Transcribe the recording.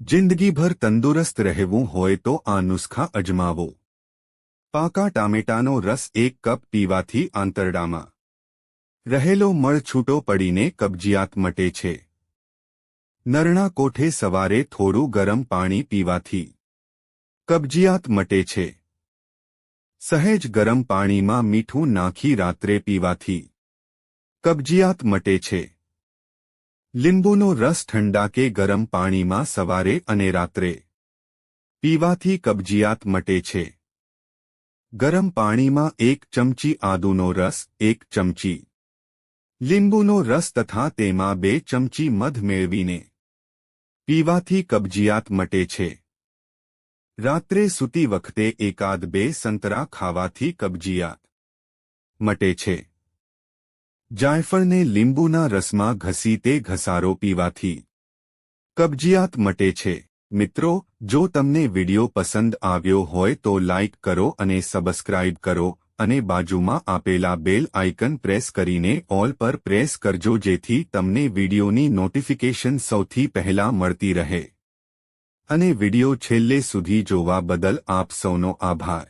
જિંદગીભર તંદુરસ્ત રહેવું હોય તો આ નુસ્ખા અજમાવો. પાકા ટામેટાનો રસ એક કપ પીવાથી આંતરડામાં. રહેલો મળ છૂટો પડીને કબજિયાત મટે છે. નરણા કોઠે સવારે થોડું ગરમ પાણી પીવાથી કબજિયાત મટે છે. સહેજ ગરમ પાણીમાં મીઠું નાખી રાત્રે પીવાથી કબજિયાત મટે છે. લીંબુનો રસ ઠંડા કે ગરમ પાણીમાં સવારે અને રાત્રે. પીવાથી કબજિયાત મટે છે. ગરમ પાણીમાં એક ચમચી આદુનો રસ, એક ચમચી. લીંબુનો રસ તથા તેમાં બે ચમચી મધ મેળવીને. પીવાથી કબજિયાત મટે છે. રાત્રે સૂતી વખતે એકાદ બે સંતરા ખાવાથી કબજિયાત મટે છે. જાયફળને લીંબુના રસમાં ઘસી તે ઘસારો પીવાથી કબજિયાત મટે છે. મિત્રો, જો તમને વિડિયો પસંદ આવ્યો હોય તો લાઇક કરો અને સબસ્ક્રાઇબ કરો અને બાજુમાં આપેલા બેલ આઇકન પ્રેસ કરીને ઓલ પર પ્રેસ કરજો જેથી તમને વિડિયોની નોટિફિકેશન સૌથી પહેલા મળતી રહે. અને વિડિયો છેલ્લે સુધી જોવા બદલ આપ સૌનો આભાર.